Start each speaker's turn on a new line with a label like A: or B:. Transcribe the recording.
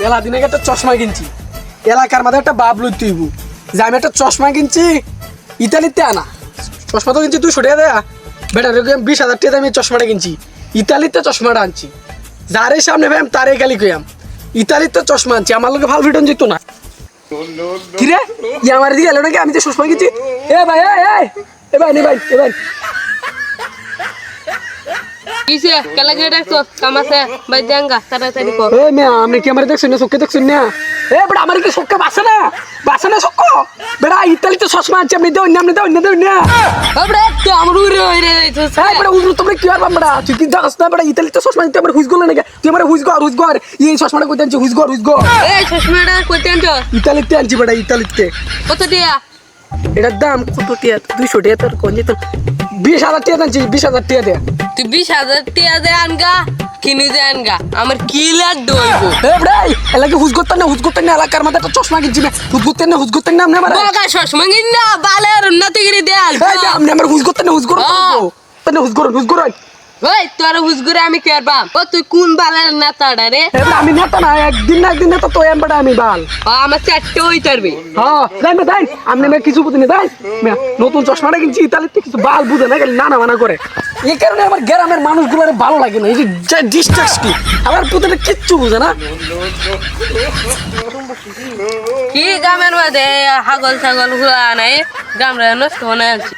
A: মেলা দিনে একটা চশমা কিনছি। এলাকার মধ্যে একটা বাপ লই তুইব যে আমি একটা চশমা কিনছি, ইতালিতে আনা। চশমা তো কিনছি তুই ছুটে দেয়া। বেটা বিশ হাজার টাকা আমি চশমাটা কিনছি। ইতালিতে চশমাটা আনছি। যারে সামনে ভাই তারে গালি কইয়াম। ইতালিতে চশমা আনছি। আমার লোকে ভালো ফিটন যেত না। কিরে ই আমার দিকে এলো নাকি? আমি তো চশমা কিনছি? এ ভাই, এ এ! এ ভাই নে ভাই, এ ভাই।
B: কিসে কেলা গিয়ে ডাকছো কামাসে বাই দেঙ্গা তাড়াতাড়ি কর
A: এ মেয়া আপনি কি আমার দেখছেন না চোখে দেখছেন না এ বেটা আমার কি চোখে বাসে না বাসে না চোখ বেটা ইতালিতে চশমা আনছি আপনি দেবেন না আপনি দেবেন না দেবেন না
B: বাবরে তো আমার উড়ে উড়ে যাইছস
A: এই বেটা উজরু তোমরা কি আর বামড়া তুই কি জানাস না বেটা ইতালিতে চশমা নিতে আমার হুইজ গলে নাকি তুই আমার হুইজ গর হুইজ গর এই চশমাটা কইতে আনছি হুইজ গর হুইজ গর
B: এই চশমাটা কইতে আনছো
A: ইতালিতে আনছি বেটা ইতালিতে
B: কত দিয়া
A: এটার দাম কত টিয়া দুইশো টিয়া তোর কোন যেত বিশ হাজার টিয়া আনছি বিশ হাজার টিয়া দেয়া
B: তুই বিশ হাজার টিয়া দে আনগা কিনে দে আনগা। আমার কি লাগ দইব
A: এ ভাই এলাকে হুজ করতে না হুজ করতে না এলাকার মধ্যে একটা চশমা কিনছি না হুজ করতে না হুজ করতে না আপনি আমার
B: বগা চশমা কিন না বালের উন্নতি করে দে
A: এই যে আমার হুজ করতে না হুজ করতে
B: না
A: হুজ করুন হুজ করুন
B: ওই তোর হুজগুরে আমি কেরবাম ও তুই কোন বালের নেতাটা রে
A: আমি নেতা না একদিন না একদিন নেতা তো এম বেটা আমি বাল।
B: আমার চারটে ওই তারবি
A: হ্যাঁ দেন আপনি মেয়ে কিছু বুঝিনি মেয়ে, নতুন চশমাটা কিনছি ইতালিতে কিছু বাল বুঝে না গেলে নানা মানা করে। এই কারণে আমার গ্রামের মানুষগুলোর ভালো লাগে না এই যে ডিস্ট্রাক্স কি আমার পুতলে কিচ্ছু বুঝে না।
B: কি গ্রামের মধ্যে হাগল ছাগল হুয়া নাই গ্রামে নষ্ট হয়ে আছে